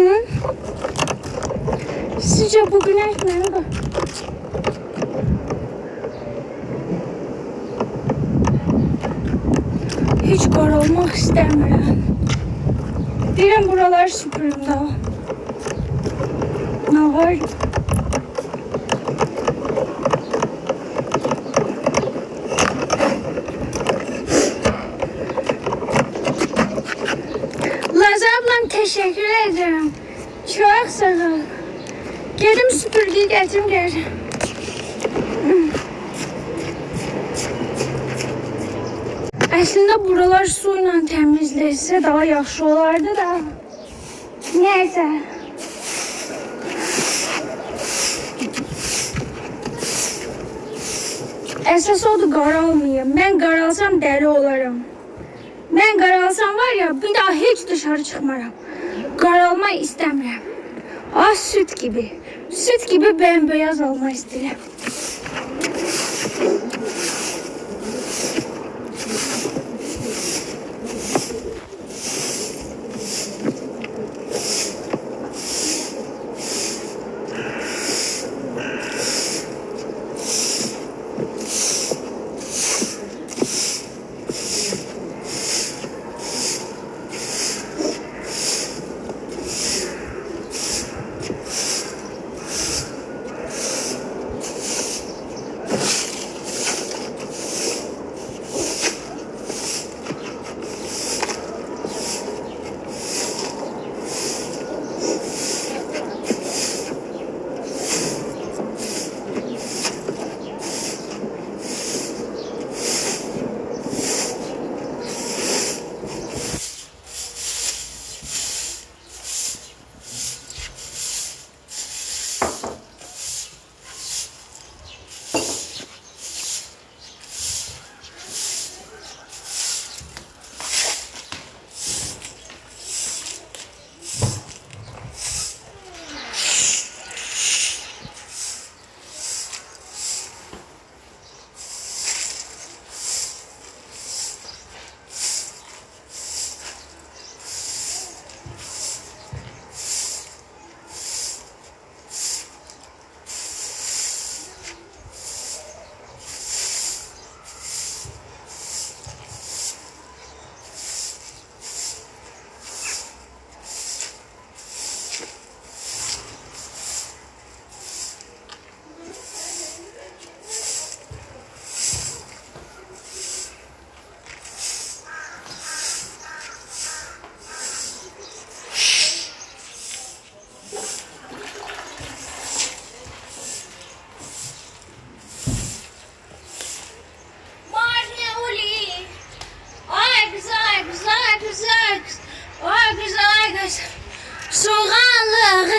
Hı? Sizce bu güneş karartar Hiç karalmak istemiyorum. Diren buralar süpürüm daha. Ne var? Teşekkür ederim. Çok sağ ol. Gelim süpürgeyi getireyim geleceğim. Əslində buralar su ilə təmizləsə daha yaxşı olardı da. Nəysə. Əsas odur qaralmayım. Mən qaralsam dəli olaram. Mən qaralsam var ya, bir daha heç dışarı çıxmaram. Qaralma istəmirəm. Az süt gibi. Süt gibi bembeyaz olma istəyirəm.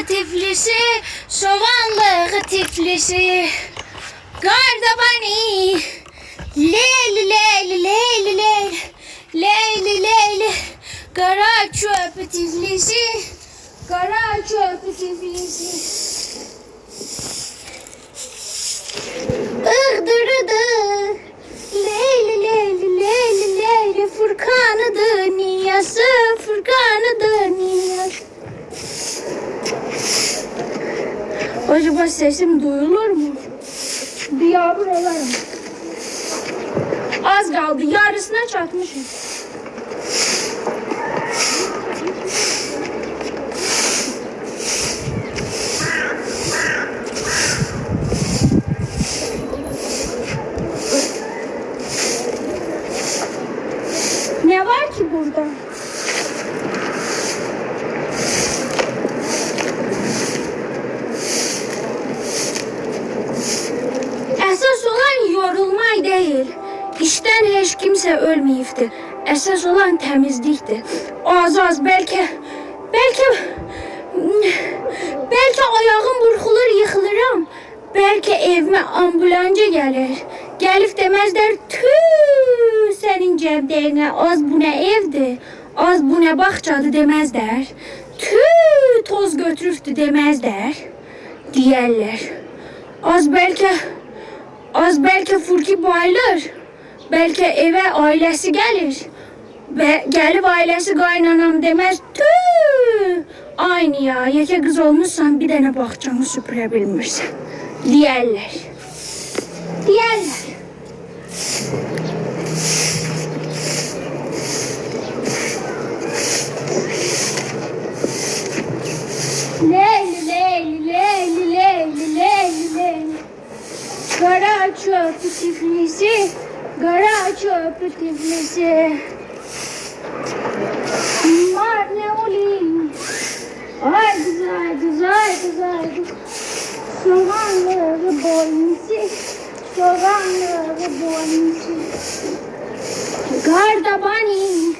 Soğanlı tiflisi, soğanlı tiflisi. Gardabani. Leyli leyli leyli leyli. Leyli leyli. Kara çöp tiflisi. Kara çöp tiflisi. Iğdırıdı. Leyli leyli leyli leyli Furkanıdı niyası Furkanıdı niyası Acaba sesim duyulur mu? Bir yağmur olarım. Az kaldı. Yarısına çatmışım. Bəlkə evimə ambulanca gəlir. Gəlib deməzlər, "Tü, sənin cəbdəyinə az bu nə evdir? Az bu nə bağçadır" deməzlər. "Tü, toz götürübdü" deməzlər. Deyərlər. Az bəlkə Az bəlkə Furki bayılır. Bəlkə evə ailəsi gəlir. Və gəlib ailəsi qaynanam deməz. Tüü! Aynı ya, yekə qız olmuşsan bir dənə bağçamı süpürə bilmirsən. Deyərlər. Deyərlər. Leyli, leyli, leyli, leyli, leyli, leyli. Kara çöpü tiflisi, kara çöpü tiflisi. Mar ne olayım? Ay güzel, güzel, güzel. Soğanları boynusu, soğanları boynusu. Garda bani,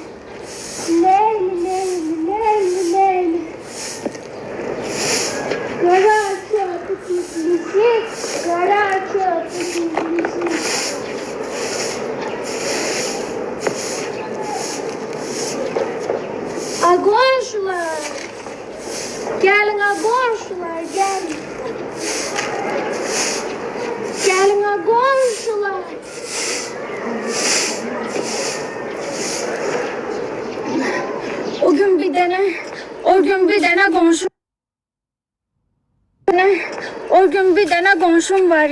leyli, leyli, leyli, leyli. Kara çöpü tiflisi, kara çöpü tiflisi. A qonşular, gəlin a qonşular, gəlin. Gəlin a qonşular. O gün bir dənə, o gün bir dənə qonşu gün bir dənə qonşum var.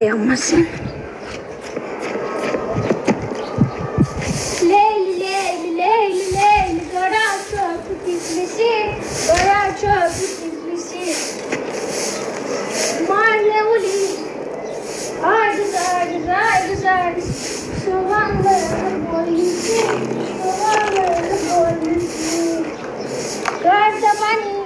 Yanmasın. Leyli, leyli, leyli, leyli, kara çöpü tiflisi, kara çöpü tiflisi. Marlevuli, ardı, ardı, ardı, ardı, soğanları boynusu, soğanları boynusu. Garda bani,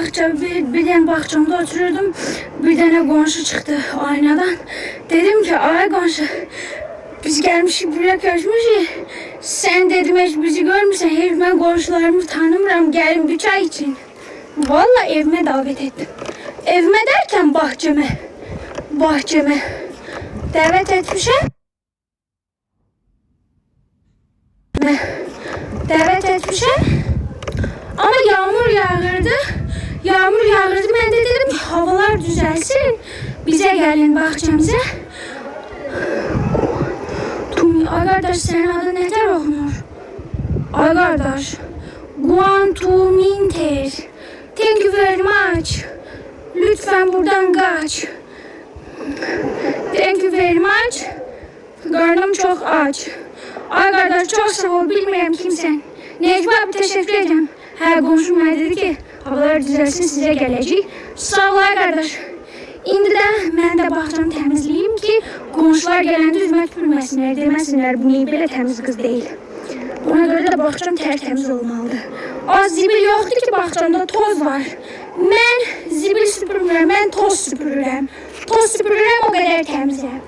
bağça bir, bir dənə bağçamda otururdum. Bir dənə qonşu çıxdı aynadan. Dedim ki, ay qonşu biz gəlmişik buraya görüşmüşük. Sən dedim heç bizi görmürsən. Heyf mən qonşularımı tanımıram. Gəlin bir çay için. Valla evime davet ettim. Evime derken bahçeme. Bahçeme. Davet etmişim. Davet etmişim. Ama yağmur yağırdı. Yağmur yağırdı. Ben de dedim ki havalar düzelsin. Bize gelin bahçemize. Tumi, ay kardeş senin adın neler okunur? Ay kardeş. Guantuminter. Thank you very much. Lütfen buradan kaç. Thank you very much. Karnım çok aç. Ay kardeş çok sağ ol. Bilmiyorum kimsen. Necmi abi teşekkür ederim. Qonşum mənə dedi ki, havalar düzəlsin, sizə gələcək. Sağ ol ay qardaş. İndi də mən də bağçamı təmizləyim ki, qonşular gələndə üzümə tüpürməsinlər, deməsinlər bu niyə belə təmiz qız deyil. Ona görə də bağçam tərtəmiz olmalıdır. Az zibil yoxdur ki, bağçamda toz var. Mən zibil süpürmürəm, mən toz süpürürəm. Toz süpürürəm, o qədər təmizəm.